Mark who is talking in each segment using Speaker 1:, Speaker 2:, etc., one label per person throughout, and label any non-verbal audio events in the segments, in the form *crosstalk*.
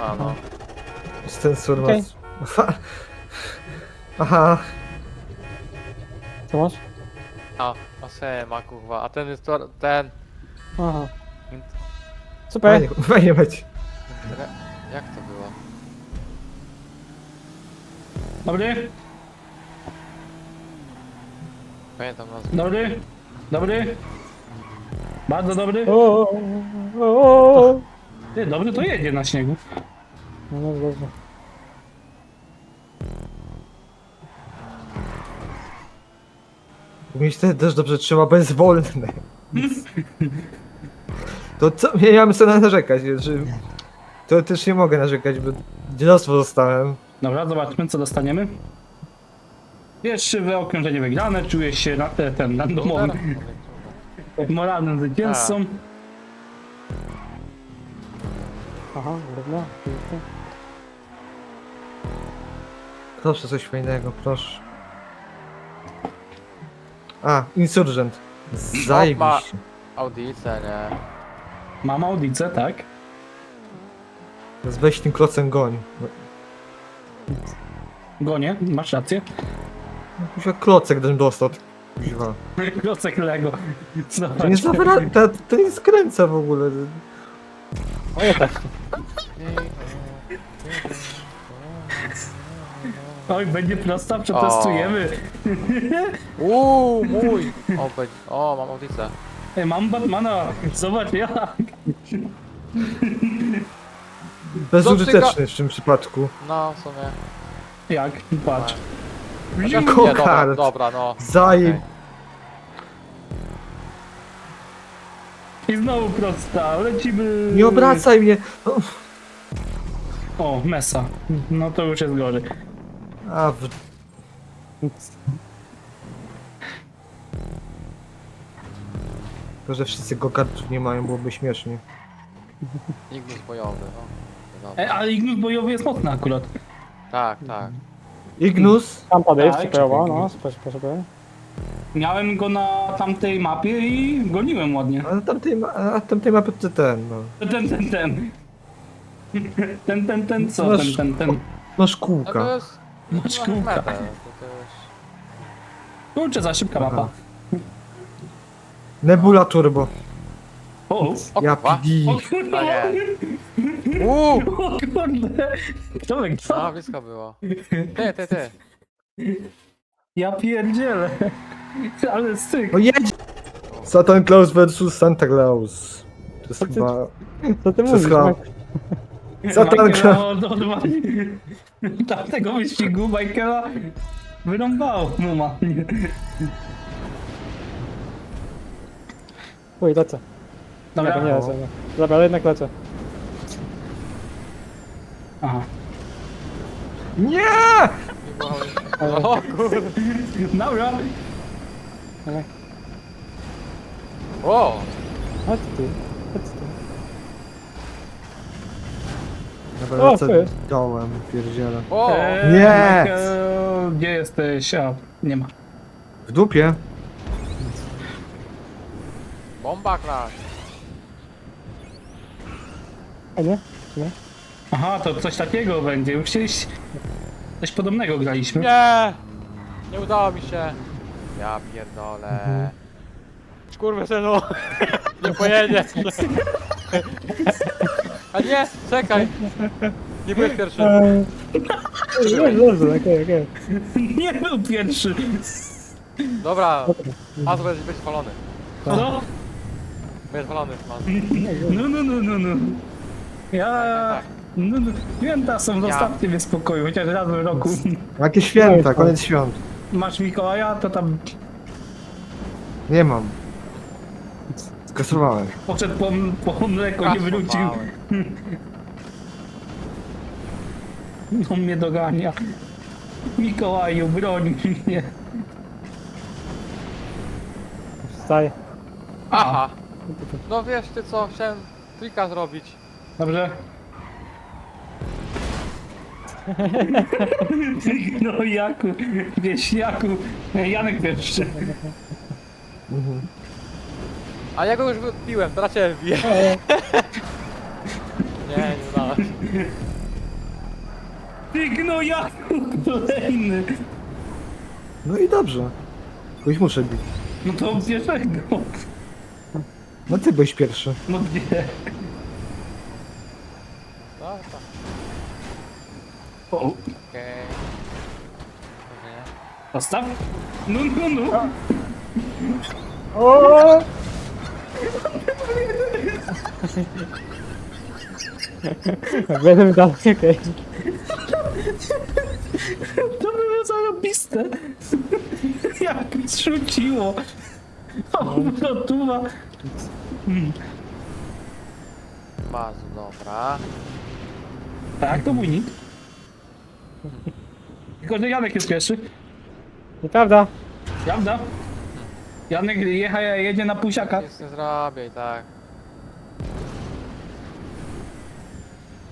Speaker 1: A no.
Speaker 2: Ten sur
Speaker 3: Okej. *laughs*
Speaker 2: Aha,
Speaker 3: Co masz?
Speaker 1: A, a sema kurwa, a ten jest to, ten...
Speaker 3: Aha. Super.
Speaker 2: fajnie, fajnie być.
Speaker 1: re- Jak to było?
Speaker 4: Dobry,
Speaker 1: Pamiętam nazwę.
Speaker 4: dobry, dobry. Bardzo dobry.
Speaker 3: O, o, o, o.
Speaker 4: Ty, dobry to jedzie na śniegu.
Speaker 3: No, no dobrze.
Speaker 2: Mi się też dobrze trzyma, bo jest wolny. To co, ja nie mam co narzekać, że... To też nie mogę narzekać, bo dzielostwo dostałem.
Speaker 4: Dobra, zobaczmy co dostaniemy. Pierwsze wyokrążenie wygrane, czuję się na, ten randomowym, moralnym zwycięzcą.
Speaker 3: Aha, dobra. pięknie.
Speaker 2: Proszę coś fajnego, proszę. A, Insurgent. Zajebiście.
Speaker 1: Audice, nie.
Speaker 4: Mam audicę, tak?
Speaker 2: Teraz weź tym klocem goń.
Speaker 4: Gonię, masz rację.
Speaker 2: Kuźwa klocek gdybym dostał. Kuźwa.
Speaker 4: Klocek Lego. Zobacz.
Speaker 2: To nie zawra... to, to nie skręca w ogóle.
Speaker 3: Też.
Speaker 4: Oj, będzie prosta, przetestujemy.
Speaker 1: Uuu, mój! O, będzie. O, mam audice.
Speaker 4: Ej, mam Batmana, zobacz jak.
Speaker 2: Bezużyteczny w tym przypadku.
Speaker 1: No, w sumie.
Speaker 4: Jak? Patrz.
Speaker 1: Nie, dobra,
Speaker 2: Kokard.
Speaker 1: dobra, no.
Speaker 2: Zajeb...
Speaker 4: I znowu prosta, lecimy.
Speaker 2: Nie obracaj mnie! O,
Speaker 4: mesa. No to już jest gorzej.
Speaker 2: A, w... To, że wszyscy gokardów nie mają, byłoby śmiesznie.
Speaker 1: Ignus bojowy, no.
Speaker 4: Ej,
Speaker 1: Dobra.
Speaker 4: ale Ignus bojowy jest mocny akurat.
Speaker 1: Tak, tak.
Speaker 2: Ignus?
Speaker 3: Tampa Dave,
Speaker 4: Tak,
Speaker 3: no, super, super.
Speaker 4: Miałem go na tamtej mapie i goniłem ładnie.
Speaker 2: A tamtej, ma... a tamtej mapy to ten, no.
Speaker 4: Ten, ten, ten. Ten, ten, ten, co?
Speaker 2: Masz-
Speaker 4: Ten, ten, ten.
Speaker 2: Masz
Speaker 1: No to
Speaker 2: kółka.
Speaker 1: jest...
Speaker 4: Masz
Speaker 1: no,
Speaker 4: kółka.
Speaker 1: To, jest...
Speaker 4: Kurczę, za szybka
Speaker 2: Aha.
Speaker 4: mapa.
Speaker 2: Nebula Turbo.
Speaker 4: O, o.
Speaker 1: O,
Speaker 2: Ja
Speaker 1: kurwa.
Speaker 2: PD.
Speaker 4: O
Speaker 1: A
Speaker 4: kurde,
Speaker 1: nie. Uuu!
Speaker 4: o kurde. Kto
Speaker 1: No,
Speaker 4: wygrał?
Speaker 1: blisko było. Ty, ty, ty.
Speaker 4: Ja pierdzielę. *laughs* Ale styk.
Speaker 2: No jedź! Satan Claus versus Santa Claus. To jest chyba...
Speaker 3: Co ty mówisz,
Speaker 2: chyba...
Speaker 3: Max?
Speaker 2: Satan
Speaker 4: Michaela
Speaker 2: Claus...
Speaker 4: od, odwali. Tamtego wyścigu Michaela wyrąbał muma.
Speaker 3: Uj, lecę.
Speaker 4: Dobra.
Speaker 3: Nie, nie lecę, nie. Dobra, ale jednak lecę.
Speaker 4: Aha.
Speaker 2: Nie!
Speaker 1: O kurde.
Speaker 4: Dobra.
Speaker 3: Dawaj.
Speaker 1: O!
Speaker 3: Chodź ty, chodź ty.
Speaker 2: Dobra,
Speaker 3: O,
Speaker 2: lecę
Speaker 3: ty.
Speaker 2: dołem, pierdzielę.
Speaker 1: O!
Speaker 4: Eee,
Speaker 2: Nie!
Speaker 4: Michael, Gdzie jesteś? A, nie ma.
Speaker 2: W dupie?
Speaker 1: Bomba klasz.
Speaker 3: A nie? Czy nie?
Speaker 4: Aha, to coś takiego będzie. Już kiedyś coś podobnego graliśmy.
Speaker 1: Nie! Nie udało mi się. Ja pierdolę. Kurwa synu. *laughs* Nie pojedzie. A nie, czekaj. Nie byłeś pierwszy.
Speaker 3: Dobrze, dobrze, okej, okej.
Speaker 4: Nie był pierwszy.
Speaker 1: Dobra, Mas będzie być spalony.
Speaker 4: Co?
Speaker 1: Będzie spalony, Mas.
Speaker 4: No, no, no, no, no. Ja...
Speaker 1: Tak, tak,
Speaker 4: No, no. Święta są
Speaker 1: Ja-
Speaker 4: zostawcie mnie w spokoju, chociaż raz w roku.
Speaker 2: Jakie święta, koniec świąt.
Speaker 4: Masz Mikołaja, to tam
Speaker 2: Nie mam. Skasowałem.
Speaker 4: poszedł po, po mleko, nie wrócił.
Speaker 1: Kasowałem.
Speaker 4: On mnie dogania. Mikołaju, broń mnie.
Speaker 3: Wstaję.
Speaker 1: Aha. No wiesz ty co, chciałem trika zrobić.
Speaker 4: Dobrze? *laughs* No Jaku, wieśniaku, Janek pierwszy.
Speaker 2: Mhm.
Speaker 1: A ja go już wypiłem, cię wbiję. *laughs* Nie, nie udało się.
Speaker 4: Ty gnojaku kolejny.
Speaker 2: No i dobrze. Kogoś muszę bić.
Speaker 4: No to pierwszego.
Speaker 2: No ty byłeś pierwszy.
Speaker 4: No gdzie?
Speaker 1: Tak, tak. Okej. Może nie?
Speaker 4: postaw. No, no, no.
Speaker 3: O! Będę dalej, okej.
Speaker 4: To było zarobiste. Jak zrzuciło. O, gotowa.
Speaker 1: Bazu, dobra.
Speaker 4: Tak, to mój nick. Tylko, że Janek jest pierwszy.
Speaker 3: Nieprawda.
Speaker 4: Prawda? Janek jecha, jedzie na półsiaka.
Speaker 1: Nic nie zrobię i tak.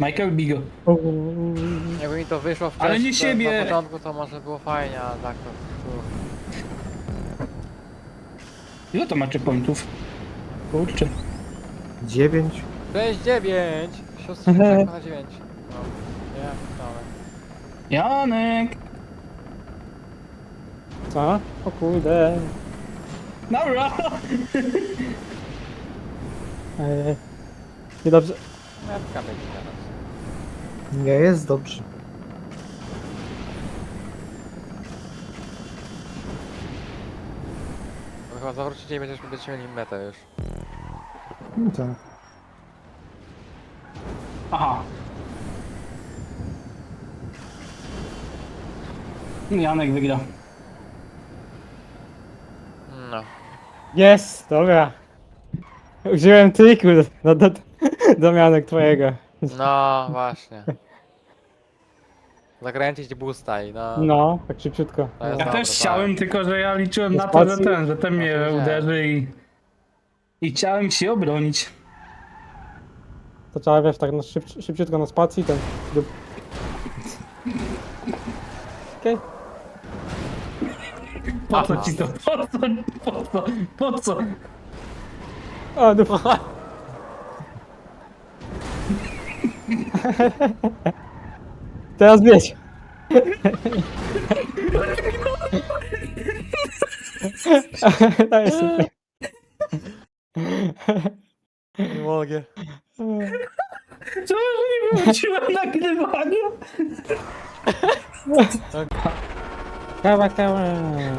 Speaker 4: Michael Bigo.
Speaker 1: Jakby mi to wyszło wcześniej,
Speaker 4: Ale nie
Speaker 1: to
Speaker 4: siebie.
Speaker 1: na początku to może było fajnie, a tak to... tu.
Speaker 4: Ile to ma checkpointów? Kurczę.
Speaker 2: Dziewięć.
Speaker 1: 6, 9! Siostra na 9. No, nie.
Speaker 4: Janek!
Speaker 3: Co? O kurde.
Speaker 4: Dobra!
Speaker 3: Ej. Niedobrze.
Speaker 1: Metka będzie teraz.
Speaker 2: Nie jest dobrze.
Speaker 1: Bo chyba zawrócicie i będziesz, będziecie mieli metę już.
Speaker 2: No tak.
Speaker 4: Aha. Janek wygra.
Speaker 1: No.
Speaker 3: Jest, dobra. Użyłem triku do, do, do mianek twojego.
Speaker 1: No, właśnie. Zakręcić boosta i no...
Speaker 3: No, tak szybciutko.
Speaker 1: To jest
Speaker 4: Ja
Speaker 1: dobre,
Speaker 4: też
Speaker 1: tak.
Speaker 4: chciałem, tylko że ja liczyłem na to, że
Speaker 3: Spacji?
Speaker 4: ten, że ten mnie uderzy i... I chciałem się obronić.
Speaker 3: To trzeba wiesz tak no, szyb, szybciutko na spacji ten. dup. Okej.
Speaker 4: Po co ci to? Po co? Po co? Po co?
Speaker 3: O, dupa. Teraz bieć. To jest super.
Speaker 1: Nie mogę.
Speaker 4: Co, że nie wróciłem nagrywania?
Speaker 3: Kawa, kawa.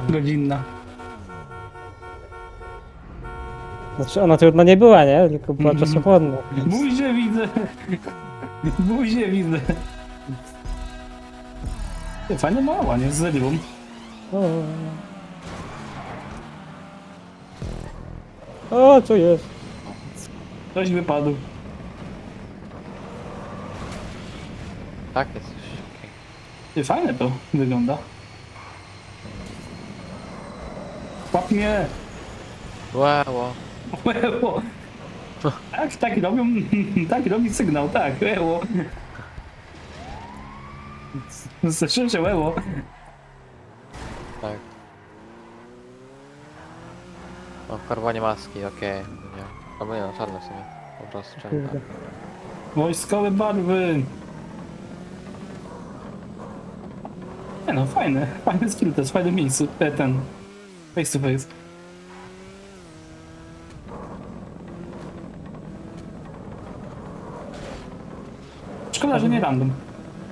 Speaker 4: Godzinna.
Speaker 3: Znaczy ona trudna nie była, nie? Tylko była
Speaker 4: Mhm.
Speaker 3: czasochłonna.
Speaker 4: Buzię widzę. Buzię widzę. Ty, Fajne malowanie z rybą.
Speaker 3: O, o co jest?
Speaker 4: Coś wypadł.
Speaker 1: Tak jest.
Speaker 4: Ty, fajne to wygląda. Łap mnie!
Speaker 1: Łeło.
Speaker 4: Łeło! Tak, tak robią, *laughs* tak robi sygnał, tak, łeło. Słyszę, że łeło.
Speaker 1: Tak. O, karwanie maski, okej. Nie. Albo nie, no czarne w sumie. Po prostu czarne.
Speaker 3: Kurde.
Speaker 4: Wojskowe barwy. Nie no, fajne, fajny skill test, fajne miejsce, e, ten, face to face. Szkoda, że nie random.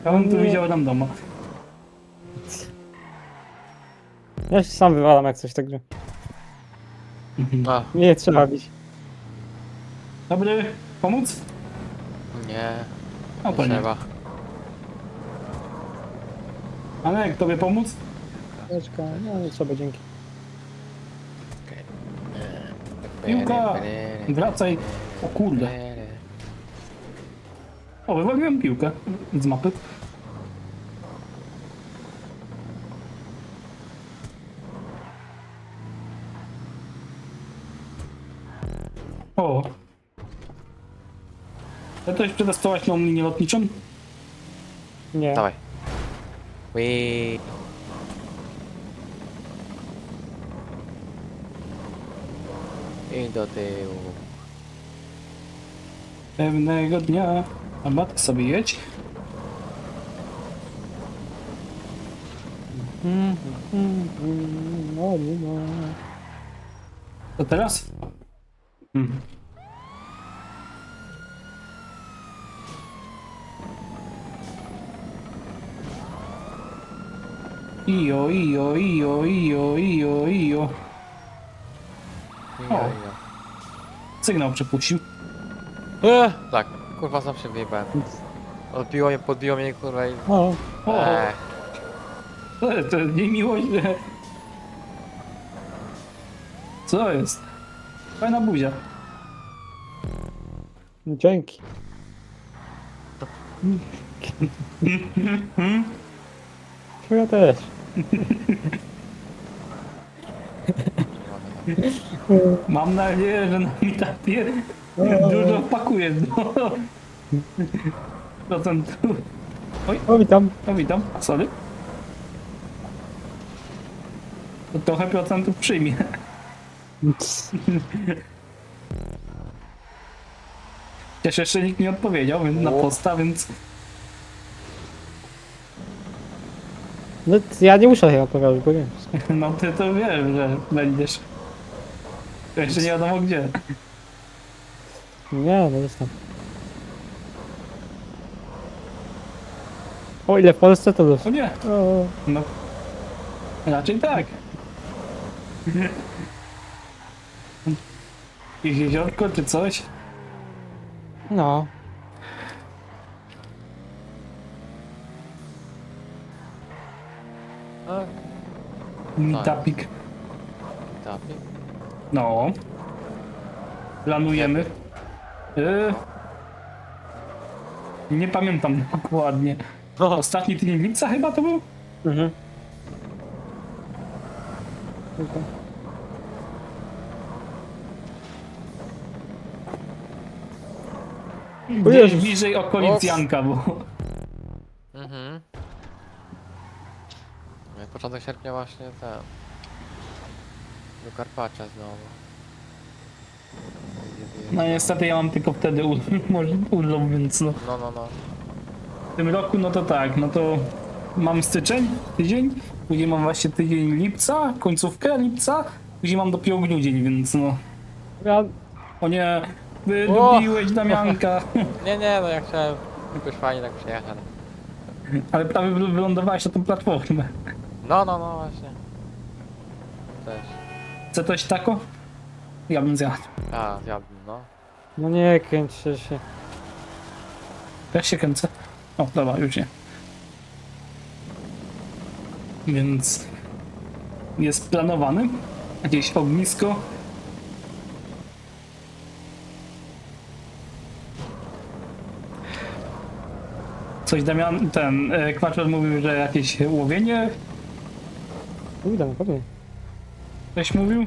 Speaker 4: Ja bym tu
Speaker 3: Nie.
Speaker 4: widział randoma.
Speaker 3: Ja się sam wywalam jak coś tak grze.
Speaker 1: A,
Speaker 3: Nie trzeba bić.
Speaker 4: Dobry, pomóc?
Speaker 1: nie.
Speaker 4: No to
Speaker 1: Nie
Speaker 4: nie.
Speaker 1: trzeba.
Speaker 4: Ale jak tobie pomóc?
Speaker 3: Czekaj, no nie trzeba, dzięki.
Speaker 4: Piłka! Wracaj. O kurde. O, wywaliłem piłkę z mapy. O. Chcesz przetestować tą linię lotniczą?
Speaker 3: Nie.
Speaker 1: Dawaj. Wii. I do tyłu.
Speaker 4: Pewnego dnia Dobra, ty sobie jedź. To teraz? Hmm. Ijo, ijo, ijo, ijo, ijo, ijo. O. Sygnał przepuścił.
Speaker 1: ja. E, tak, kurwa sam się wyjebałem. Odbiło mnie, podbiło mnie kurwa i...
Speaker 3: O,
Speaker 4: O,
Speaker 1: Eee,
Speaker 4: to, to Co jest? Fajna buzia.
Speaker 3: dzięki. *laughs* Ja też. *laughs* *laughs*
Speaker 4: Mam nadzieję, że na mi ta pier dużo pakuje do procentu.
Speaker 3: O, witam.
Speaker 4: No witam, sorry. To trochę procentów przyjmie. *laughs* Chociaż jeszcze nikt nie odpowiedział więc na
Speaker 1: O.
Speaker 4: posta, więc
Speaker 3: No, ja nie muszę chyba pokazać, bo wiem. *laughs*
Speaker 4: no ty to wiesz, że będziesz. To Jeszcze nie wiadomo gdzie.
Speaker 3: Nie, no jestem. O ile w Polsce to.
Speaker 4: O nie,
Speaker 3: O,
Speaker 4: no. Raczej tak. Jakieś jeziorko czy coś?
Speaker 3: no.
Speaker 1: e,
Speaker 4: Mitapik.
Speaker 1: tapi.
Speaker 4: No. Planujemy. Y... Nie pamiętam dokładnie.
Speaker 1: No,
Speaker 4: Ostatni tydzień lipca chyba to był?
Speaker 3: Mhm.
Speaker 4: Gdzieś
Speaker 3: Jezus.
Speaker 4: bliżej okolic. Janka, bo...
Speaker 1: Mhm. No Początek sierpnia właśnie ten. Do Karpacia znowu.
Speaker 4: No niestety ja mam tylko wtedy ur- *laughs* może urlop, więc no.
Speaker 1: No, no, no.
Speaker 4: W tym roku no to tak, no to mam styczeń, tydzień, później mam właśnie tydzień lipca, końcówkę lipca, później mam dopiero grudzień, więc no.
Speaker 3: Ja,
Speaker 4: O nie, wydupiłeś Damianka. *laughs* *laughs*
Speaker 1: Nie, nie, no ja chciałem jakoś fajnie tak przyjechać, ale...
Speaker 4: Ale prawie wy- wylądowałeś na tą platformę.
Speaker 1: No, no, no właśnie. Też.
Speaker 4: Chce coś tako? Ja bym zjadł.
Speaker 1: A, zjadłem, no.
Speaker 3: no nie kręćcie się.
Speaker 4: Ja się kręcę. O, dobra, już nie. Więc jest planowany jakieś ognisko. Coś Damian, ten e, Kwaczor mówił, że jakieś łowienie,
Speaker 3: Pójdę, pewnie.
Speaker 4: Ktoś mówił.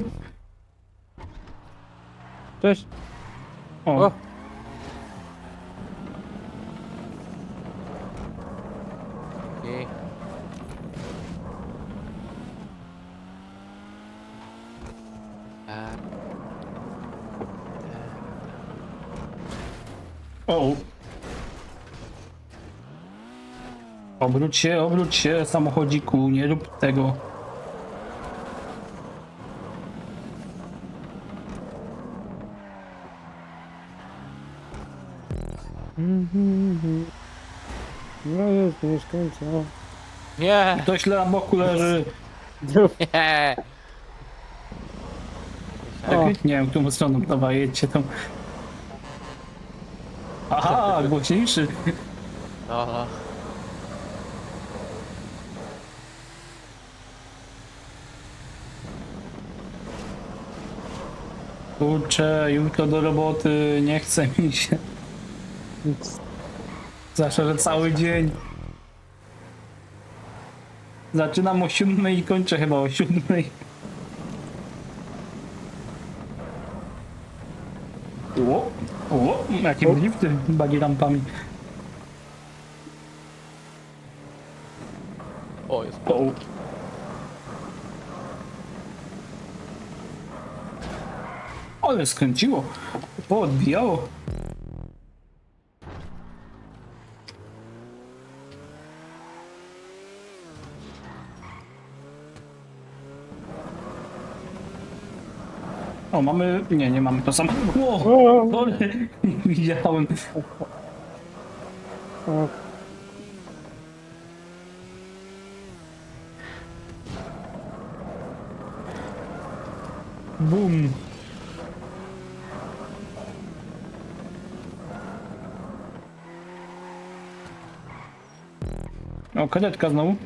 Speaker 3: Cześć.
Speaker 4: O,
Speaker 1: O! I... A,
Speaker 4: o. Obróć się, obróć się, samochodziku, nie rób tego.
Speaker 3: No jest, nie skończę. No.
Speaker 1: Nie!
Speaker 4: Ktoś na boku leży.
Speaker 1: Nie!
Speaker 3: O.
Speaker 4: Tak, nie wiem, którą stroną, dobra, jedźcie tam. Aha, głośniejszy.
Speaker 1: No, no.
Speaker 4: Kurczę, jutro do roboty, nie chce mi się. Zawsze, że cały dzień. Zaczynam o siódmej i kończę chyba o siódmej. O, o, jakie
Speaker 3: O.
Speaker 4: drifty bagi rampami.
Speaker 1: O, jest
Speaker 4: O. Ale skręciło. Poodbijało. O, mamy... Nie, nie mamy to samo. Ło! Sorry, nie widziałem.
Speaker 3: o,
Speaker 4: Bum. O, kadetka znowu.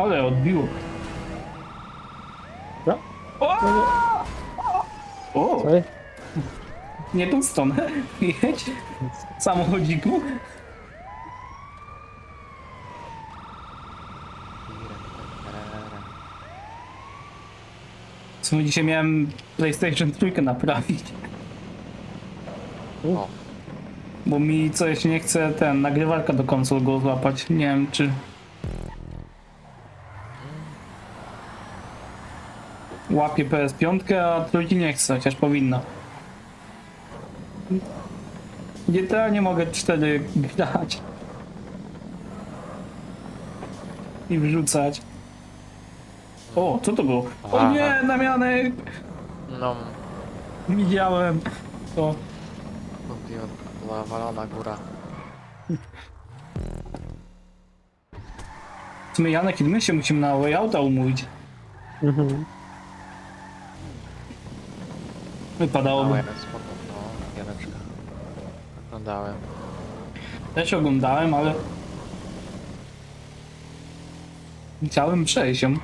Speaker 4: Ale odbiło.
Speaker 3: Co?
Speaker 4: O! O!
Speaker 3: Sorry.
Speaker 4: Nie tą stronę. Jedź. Samochodziku. W sumie dzisiaj miałem PlayStation 3 naprawić.
Speaker 1: O,
Speaker 4: Bo mi coś nie chce ten nagrywarka do konsol go złapać. Nie wiem czy. Łapie PS5, a trójki nie chce, chociaż powinna. GTA nie mogę 4 grać. I wrzucać. O, co to było? O nie, Damianek!
Speaker 1: no,
Speaker 4: Widziałem to.
Speaker 1: była zawalona góra.
Speaker 4: W sumie Janek, kiedy my się musimy na way outa umówić.
Speaker 3: Mhm.
Speaker 4: Wypadałoby.
Speaker 1: Małe, spoko, no, giereczka. Oglądałem.
Speaker 4: Też oglądałem, ale... Chciałem przejść ją.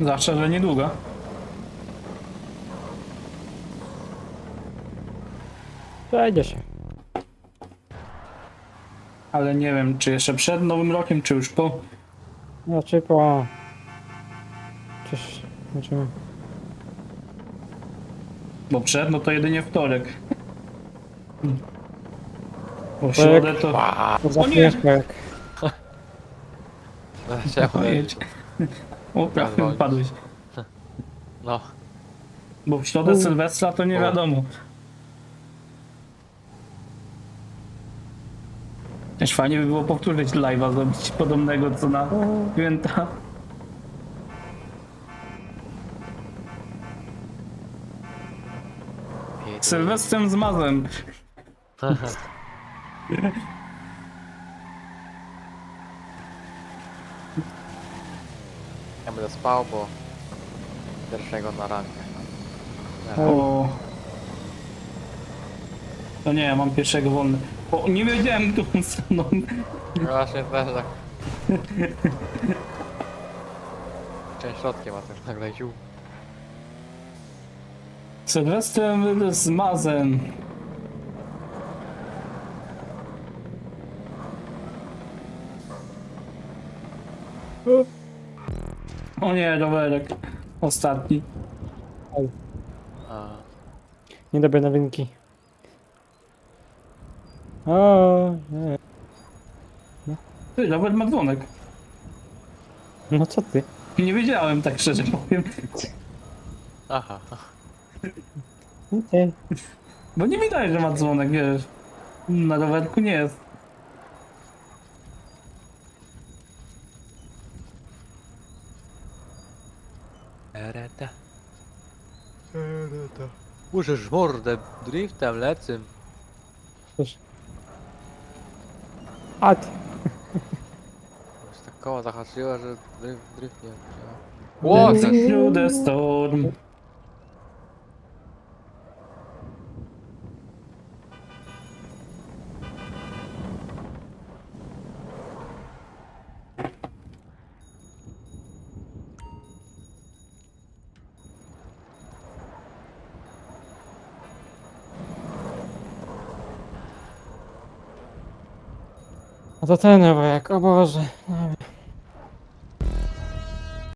Speaker 4: Zawsze, że niedługo.
Speaker 3: Przejdzie się.
Speaker 4: Ale nie wiem, czy jeszcze przed nowym rokiem, czy już po.
Speaker 3: Znaczy po... Czyż... Znaczy...
Speaker 4: Bo przed, no to jedynie wtorek. Bo w środę to...
Speaker 3: To zapnieszka jak... *laughs*
Speaker 1: Chciałem
Speaker 4: Jedź. O, prawie.
Speaker 1: No,
Speaker 4: Bo w środę Sylwestra to nie wiadomo. Też fajnie by było powtórzyć live'a, zrobić podobnego co na święta. Sylwestrem z Mazem. *laughs*
Speaker 1: Ja będę spał, bo pierwszego na rankę.
Speaker 4: O. To nie, ja mam pierwszego wolny. O, nie wiedziałem którą stroną.
Speaker 1: Właśnie też tak. Część środkiem, a też nagle ziół.
Speaker 4: Sylwestrem z Mazem. O nie, rowerek. Ostatni.
Speaker 1: A,
Speaker 3: Niedobre nowinki. O, nie.
Speaker 4: Ty, rower ma dzwonek.
Speaker 3: No co ty?
Speaker 4: Nie wiedziałem, tak szczerze powiem.
Speaker 1: aha.
Speaker 3: Okej.
Speaker 4: Bo nie widać, że ma dzwonek, wiesz. Na rowerku nie jest.
Speaker 1: Ereta. Ereta. Możesz mordę driftem lecym.
Speaker 3: Cóż. A ty.
Speaker 1: Już tak koło zahaczyło, że drift, drift nie wzięła. Ło,
Speaker 4: Dancing through the storm.
Speaker 3: A to ten rowerek, o Boże. Dobra.